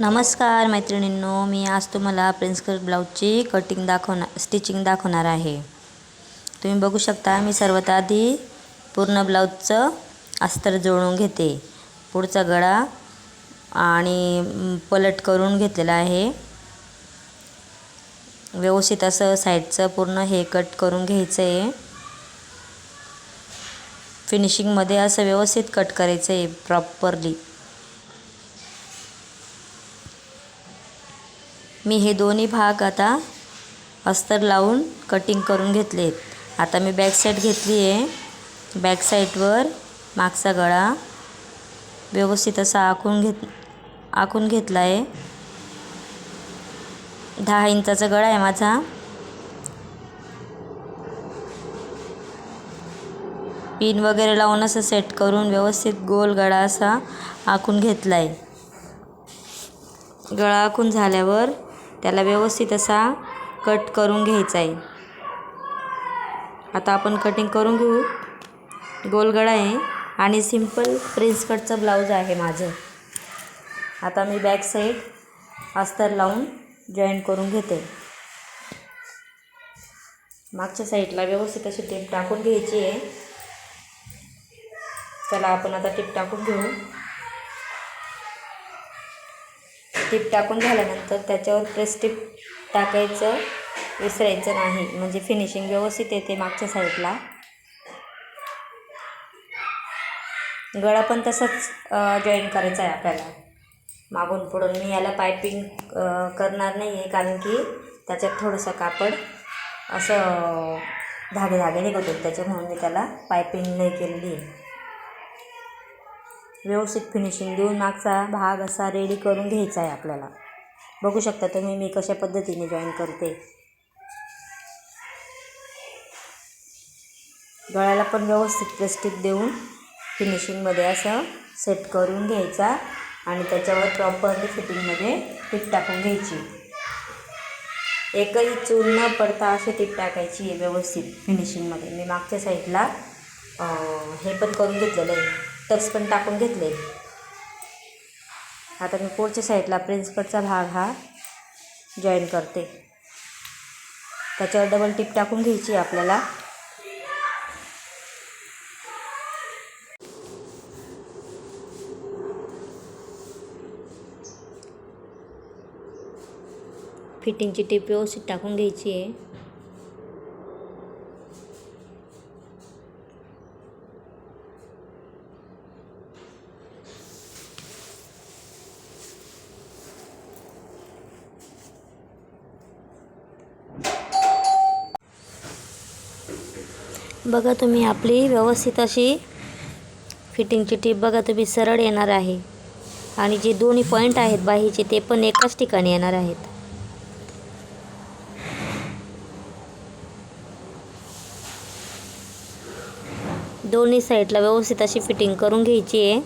नमस्कार मैत्रिणींनो मी आज तुम्हाला प्रिन्स कट ब्लाऊजची कटिंग दाखवणार स्टिचिंग दाखवणार आहे. तुम्ही बघू शकता मी सर्वात आधी पूर्ण ब्लाऊजचं अस्तर जोडून घेते. पुढचा गळा आणि पलट करून घेतलेला आहे. व्यवस्थित असं साईडचं पूर्ण हे कट करून घ्यायचं आहे फिनिशिंगमध्ये असं व्यवस्थित कट करायचं आहे प्रॉपरली मी हे दोन्ही भाग आता अस्तर लावून कटिंग करून घेतले आहेत आता मी बॅक साईड घेतली आहे. बॅक साईडवर मागचा गळा व्यवस्थित असा आखून घेत आखून घेतला आहे. दहा इंचाचा गळा आहे माझा. पिन वगैरे लावून असं सेट करून व्यवस्थित गोल गळा असा आखून घेतला आहे गळा आखून झाल्यावर त्याला व्यवस्थित असा कट करून घ्यायचा आहे. आता आपण कटिंग करून घेऊ. गोलगडा आहे आणि सिंपल प्रिन्स कटचं ब्लाऊज आहे माझं. आता मी बॅक साईड अस्तर लावून जॉईन करून घेते. मागच्या साईडला व्यवस्थित अशी टीप टाकून घ्यायची आहे. चला आपण आता टीप टाकून घेऊ. टीप टाकून झाल्यानंतर त्याच्यावर प्रेस टीप टाकायचं विसरायचं नाही. म्हणजे फिनिशिंग व्यवस्थित येते मागच्या साईडला गळा पण तसंच जॉईन करायचा आहे आपल्याला. मागून पुढून मी याला पायपिंग करणार नाही आहे कारण की त्याच्यात थोडंसं कापड असं धागे धागे निघतो त्याच्या त्याच्यामुळे मी त्याला पायपिंग नाही केलेली आहे. व्यवस्थित फिनिशिंग देऊन मागचा भाग असा रेडी करून घ्यायचा आहे आपल्याला. बघू शकता तुम्ही मी कशा पद्धतीने जॉईन करते. गळ्याला पण व्यवस्थित प्लॅस्टिक देऊन फिनिशिंगमध्ये असं सेट करून घ्यायचा आणि त्याच्यावर प्रॉपरली फिटिंगमध्ये टीप टाकून घ्यायची. एकही चूल न पडता अशी टीप टाकायची आहे व्यवस्थित फिनिशिंगमध्ये मी मागच्या साईडला हे पण करून घेतलेलं आहे. टक्स पण टाकून घेतले. आता मी पुढच्या साईडला प्रिन्सकटचा भाग हा जॉईन करते. त्याच्यावर डबल टिप टाकून घ्यायची आहे आपल्याला. फिटिंगची टीप व्यवस्थित टाकून घ्यायची आहे. बघा तुम्ही आपली व्यवस्थित अशी फिटिंगची टीप बघा तुम्ही सरळ येणार आहे. आणि जे दोन्ही पॉईंट आहेत बाहीचे ते पण एकाच ठिकाणी येणार आहेत. दोन्ही साईडला व्यवस्थित अशी फिटिंग करून घ्यायची आहे.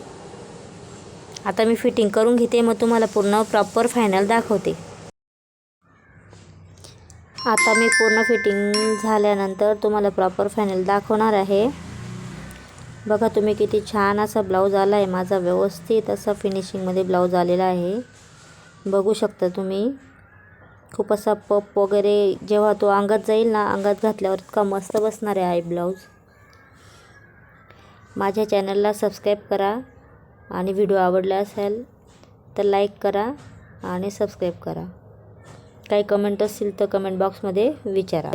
आता मी फिटिंग करून घेते मग तुम्हाला पूर्ण प्रॉपर फायनल दाखवते. आता मी पूर्ण फिटिंग झाल्यानंतर तुम्हाला प्रॉपर फायनल दाखवणार आहे. बघा तुम्ही किती छान असा ब्लाऊज आला आहे माझा व्यवस्थित असा फिनिशिंगमध्ये ब्लाऊज आलेला आहे. बघू शकता तुम्ही खूप असा पप वगैरे जेव्हा तो अंगात जाईल ना अंगात घातल्यावर इतका मस्त बसणार आहे ब्लाऊज माझ्या चॅनलला सबस्क्राईब करा आणि व्हिडिओ आवडला असेल तर लाईक करा आणि सबस्क्राईब करा. काही कमेंट असतील तर कमेंट बॉक्समध्ये विचारा.